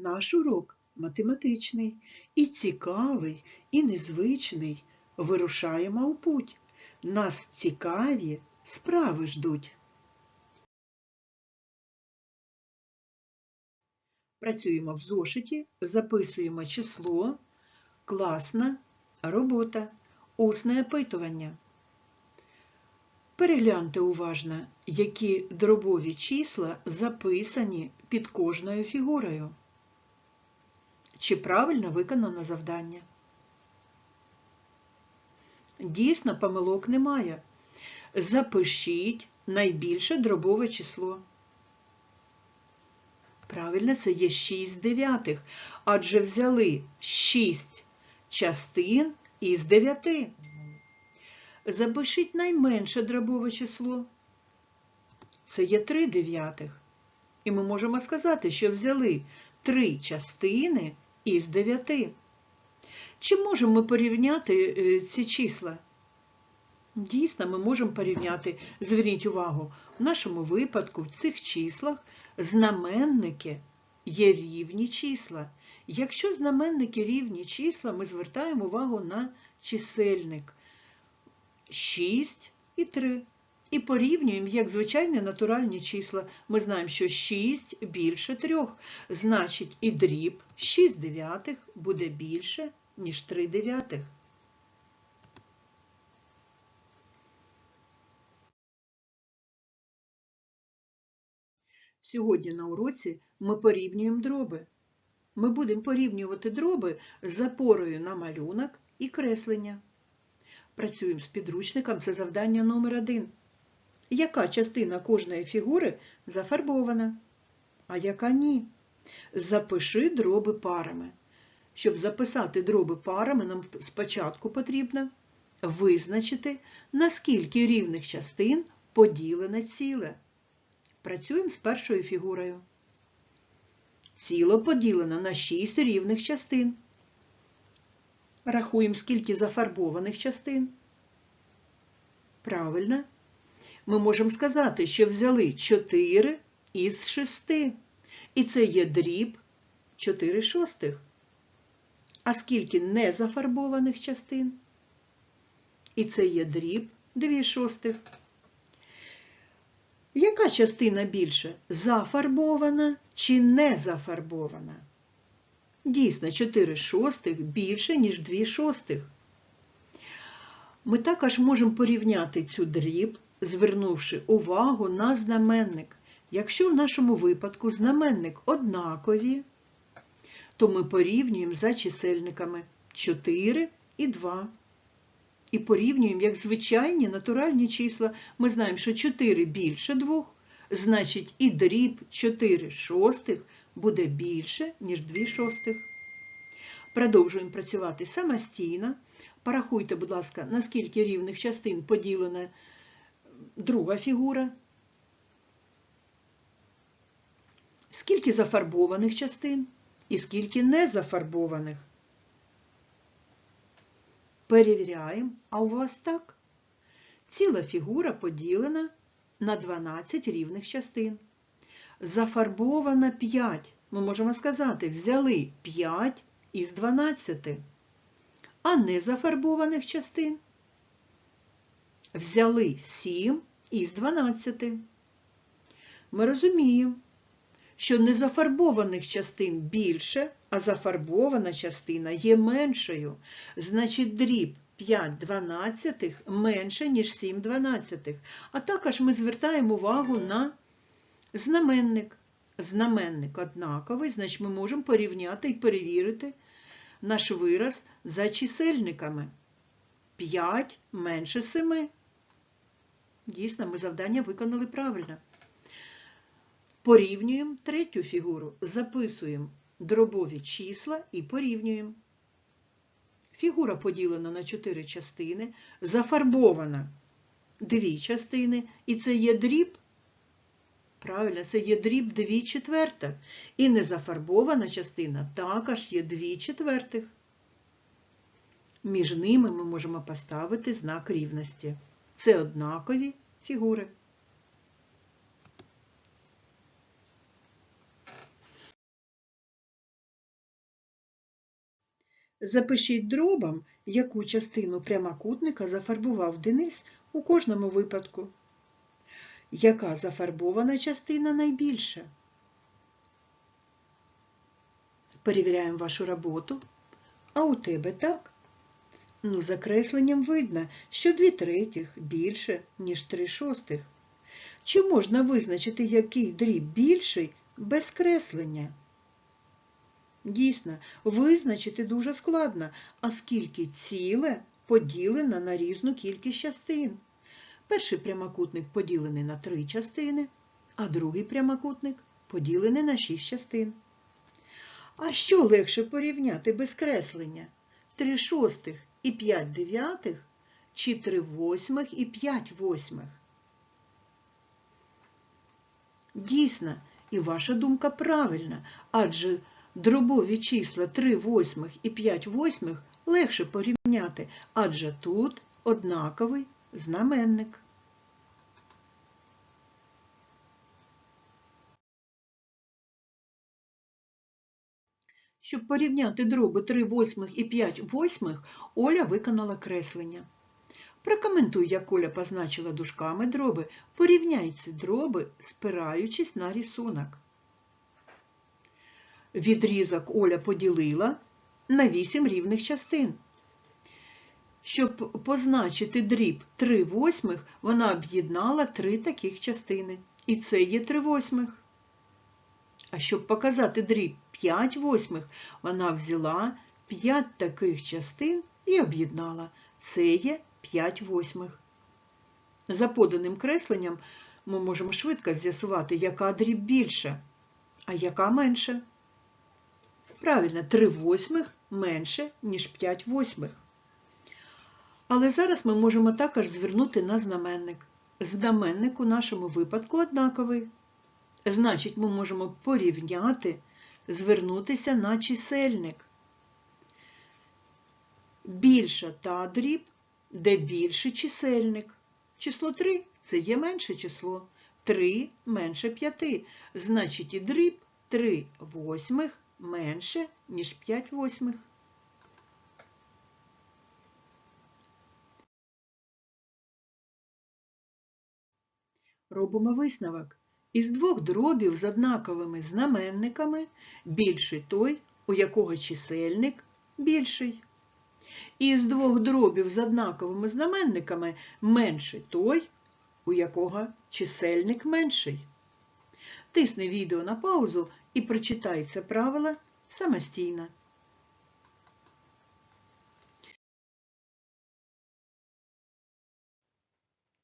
Наш урок математичний, і цікавий, і незвичний. Вирушаємо у путь. Нас цікаві справи ждуть. Працюємо в зошиті, записуємо число, класна робота, усне опитування. Перегляньте уважно, які дробові числа записані під кожною фігурою. Чи правильно виконано завдання? Дійсно, помилок немає. Запишіть найбільше дробове число. Правильно, це є 6 дев'ятих, адже взяли 6 частин із 9. Запишіть найменше дробове число. Це є 3 дев'ятих. І ми можемо сказати, що взяли 3 частини із 9. Чи можемо ми порівняти е, ці числа? Дійсно, ми можемо порівняти. Зверніть увагу, в нашому випадку в цих числах знаменники є рівні числа. Якщо знаменники рівні числа, ми звертаємо увагу на чисельник 6 і 3. І порівнюємо, як звичайні натуральні числа. Ми знаємо, що 6 більше 3, значить і дріб 6 дев'ятих буде більше, ніж 3 дев'ятих. Сьогодні на уроці ми порівнюємо дроби. Ми будемо порівнювати дроби з опорою на малюнок і креслення. Працюємо з підручником, це завдання номер один. Яка частина кожної фігури зафарбована, а яка ні? Запиши дроби парами. Щоб записати дроби парами, нам спочатку потрібно визначити, наскільки рівних частин поділене ціле. Працюємо з першою фігурою. Ціло поділено на 6 рівних частин. Рахуємо, скільки зафарбованих частин. Правильно. Ми можемо сказати, що взяли 4 із 6. І це є дріб 4 шостих. А скільки незафарбованих частин? І це є дріб 2 шостих. Яка частина більше? Зафарбована чи не зафарбована? Дійсно, 4 шостих більше, ніж 2 шостих. Ми також можемо порівняти цю дріб, звернувши увагу на знаменник. Якщо в нашому випадку знаменник однакові, то ми порівнюємо за чисельниками 4 і 2. І порівнюємо як звичайні натуральні числа. Ми знаємо, що 4 більше 2, значить і дріб 4 шостих буде більше, ніж 2 шостих. Продовжуємо працювати самостійно. Порахуйте, будь ласка, наскільки рівних частин поділена друга фігура. Скільки зафарбованих частин і скільки незафарбованих. Перевіряємо, а у вас так? Ціла фігура поділена на 12 рівних частин. Зафарбована 5. Ми можемо сказати, взяли 5 із 12. А незафарбованих частин взяли 7 із 12. Ми розуміємо, що незафарбованих частин більше, а зафарбована частина є меншою. Значить, дріб 5 дванадцятих менше, ніж 7 дванадцятих. А також ми звертаємо увагу на знаменник. Знаменник однаковий, значить ми можемо порівняти і перевірити наш вираз за чисельниками. 5 менше 7. Дійсно, ми завдання виконали правильно. Порівнюємо третю фігуру, записуємо дробові числа і порівнюємо. Фігура поділена на 4 частини, зафарбована дві частини, і це є дріб. Правильно, це є дріб 2 четвертих. І незафарбована частина також є 2 четвертих. Між ними ми можемо поставити знак рівності. Це однакові фігури. Запишіть дробом, яку частину прямокутника зафарбував Денис у кожному випадку. Яка зафарбована частина найбільша? Перевіряємо вашу роботу. А у тебе так? Ну, за кресленням видно, що дві третіх більше, ніж три шостих. Чи можна визначити, який дріб більший без креслення? Дійсно, визначити дуже складно, оскільки ціле поділено на різну кількість частин. Перший прямокутник поділений на три частини, а другий прямокутник поділений на шість частин. А що легше порівняти без креслення? Три шостих і п'ять дев'ятих чи три восьмих і п'ять восьмих? Дійсно, і ваша думка правильна, адже дробові числа 3 восьмих і 5 восьмих легше порівняти, адже тут однаковий знаменник. Щоб порівняти дроби 3 восьмих і 5 восьмих, Оля виконала креслення. Прокоментуй, як Оля позначила дужками дроби, порівняй ці дроби, спираючись на рисунок. Відрізок Оля поділила на 8 рівних частин. Щоб позначити дріб 3 восьмих, вона об'єднала три таких частини. І це є 3 восьмих. А щоб показати дріб 5 восьмих, вона взяла 5 таких частин і об'єднала. Це є 5 восьмих. За поданим кресленням ми можемо швидко з'ясувати, яка дріб більша, а яка менша. Правильно, 3 восьмих менше, ніж 5 восьмих. Але зараз ми можемо також звернути на знаменник. Знаменник у нашому випадку однаковий. Значить, ми можемо порівняти, звернутися на чисельник. Більша та дріб, де більший чисельник. Число 3 це є менше число. 3 менше 5. Значить, і дріб 3 восьмих менше, ніж 5 восьмих. Робимо висновок. Із двох дробів з однаковими знаменниками більший той, у якого чисельник більший. І з двох дробів з однаковими знаменниками менший той, у якого чисельник менший. Тисни відео на паузу і прочитай це правило самостійно.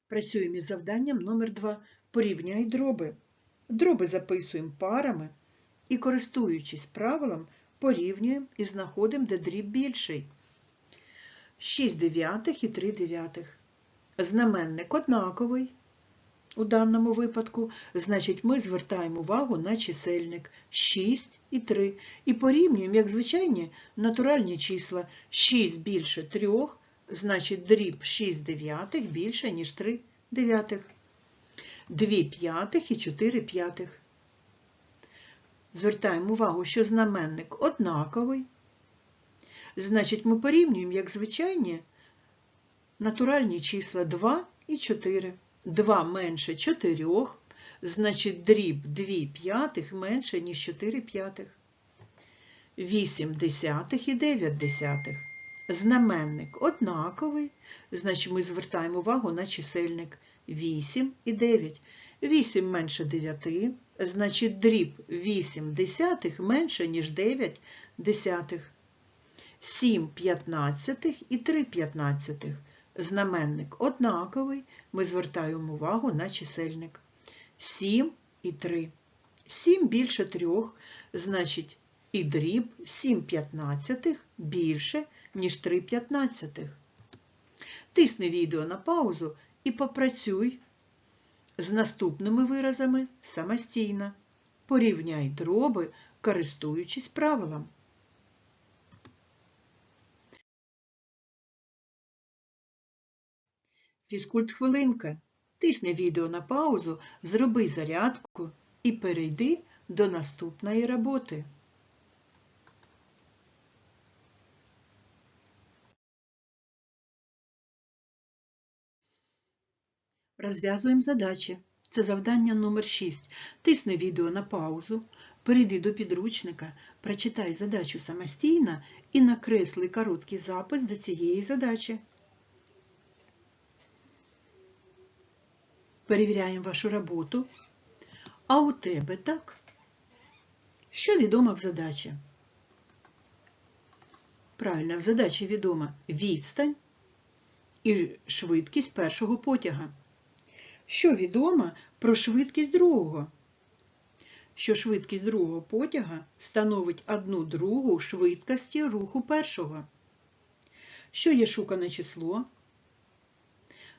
Працюємо із завданням номер 2 Порівняй дроби. Дроби записуємо парами і, користуючись правилом, порівнюємо і знаходимо, де дріб більший. 6 дев'ятих і 3 дев'ятих. Знаменник однаковий. У даному випадку, значить, ми звертаємо увагу на чисельник 6 і 3 і порівнюємо, як звичайні, натуральні числа. 6 більше 3, значить дріб 6 дев'ятих більше, ніж 3 дев'ятих. 2 п'ятих і 4 п'ятих. Звертаємо увагу, що знаменник однаковий. Значить, ми порівнюємо, як звичайні, натуральні числа 2 і 4. 2 менше 4, значить дріб 2 п'ятих менше, ніж 4 п'ятих. 8 десятих і 9 десятих. Знаменник однаковий, значить ми звертаємо увагу на чисельник 8 і 9. 8 менше 9, значить дріб 8 десятих менше, ніж 9 десятих. 7 п'ятнадцятих і 3 п'ятнадцятих. Знаменник однаковий, ми звертаємо увагу на чисельник. 7 і 3. 7 більше 3, значить і дріб 7 п'ятнадцятих більше, ніж 3 п'ятнадцятих. Тисни відео на паузу і попрацюй з наступними виразами самостійно. Порівняй дроби, користуючись правилом. Фізкульт хвилинка. Тисни відео на паузу, зроби зарядку і перейди до наступної роботи. Розв'язуємо задачі. Це завдання номер 6. Тисни відео на паузу, перейди до підручника, прочитай задачу самостійно і накресли короткий запис до цієї задачі. Перевіряємо вашу роботу. А у тебе так? Що відомо в задачі? Правильно, в задачі відома відстань і швидкість першого потяга. Що відомо про швидкість другого? Що швидкість другого потяга становить одну другу швидкості руху першого. Що є шукане число?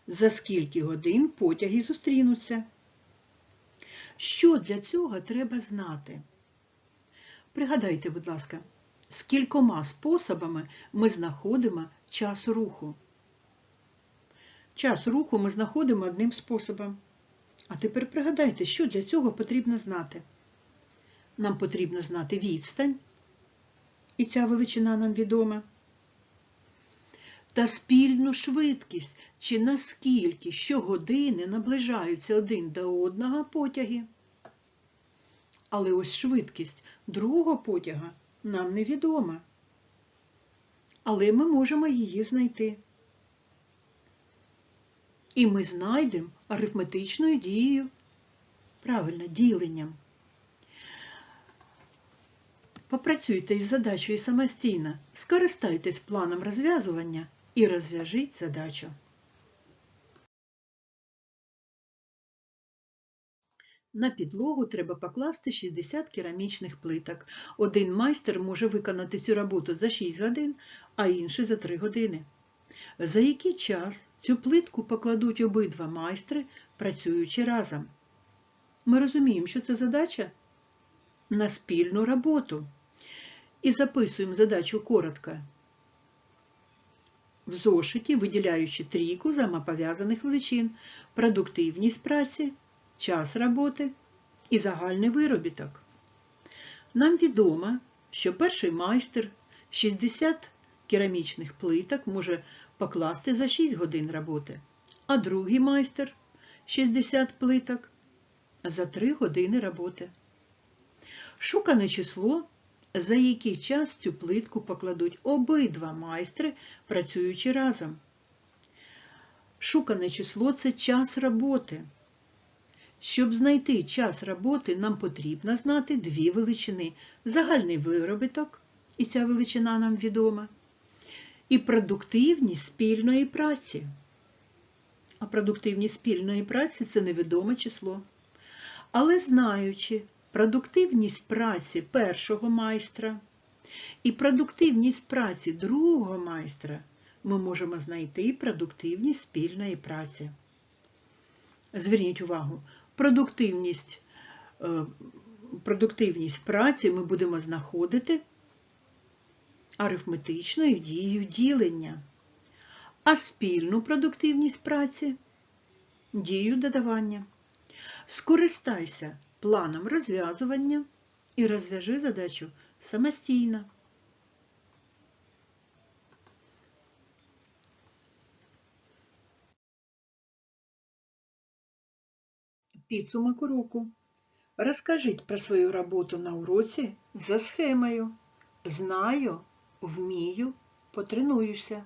За скільки годин потяги зустрінуться? Що для цього треба знати? Пригадайте, будь ласка, скількома способами ми знаходимо час руху. Час руху ми знаходимо одним способом. А тепер пригадайте, що для цього потрібно знати. Нам потрібно знати відстань, і ця величина нам відома, та спільну швидкість, чи наскільки щогодини наближаються один до одного потяги. Але ось швидкість другого потяга нам невідома. Але ми можемо її знайти. І ми знайдемо арифметичною дією, правильно, діленням. Попрацюйте із задачею самостійно, скористайтесь планом розв'язування і розв'яжіть задачу. На підлогу треба покласти 60 керамічних плиток. Один майстер може виконати цю роботу за 6 годин, а інший за 3 години. За який час цю плитку покладуть обидва майстри, працюючи разом? Ми розуміємо, що це задача на спільну роботу. І записуємо задачу коротко. В зошиті, виділяючи трійку взаємопов'язаних величин, продуктивність праці, час роботи і загальний виробіток. Нам відомо, що перший майстер 60 керамічних плиток може покласти за 6 годин роботи, а другий майстер 60 плиток за 3 години роботи. Шукане число, за який час цю плитку покладуть обидва майстри, працюючи разом. Шукане число це час роботи. Щоб знайти час роботи, нам потрібно знати дві величини: загальний виробіток, і ця величина нам відома, і продуктивність спільної праці. А продуктивність спільної праці це невідоме число. Але знаючи продуктивність праці першого майстра і продуктивність праці другого майстра, ми можемо знайти продуктивність спільної праці. Зверніть увагу, продуктивність, е, продуктивність праці ми будемо знаходити арифметичною дією ділення, а спільну продуктивність праці дією додавання. Скористайся планом розв'язування і розв'яжи задачу самостійно. Підсумок уроку. Розкажіть про свою роботу на уроці за схемою. Знаю, вмію, потренуюся.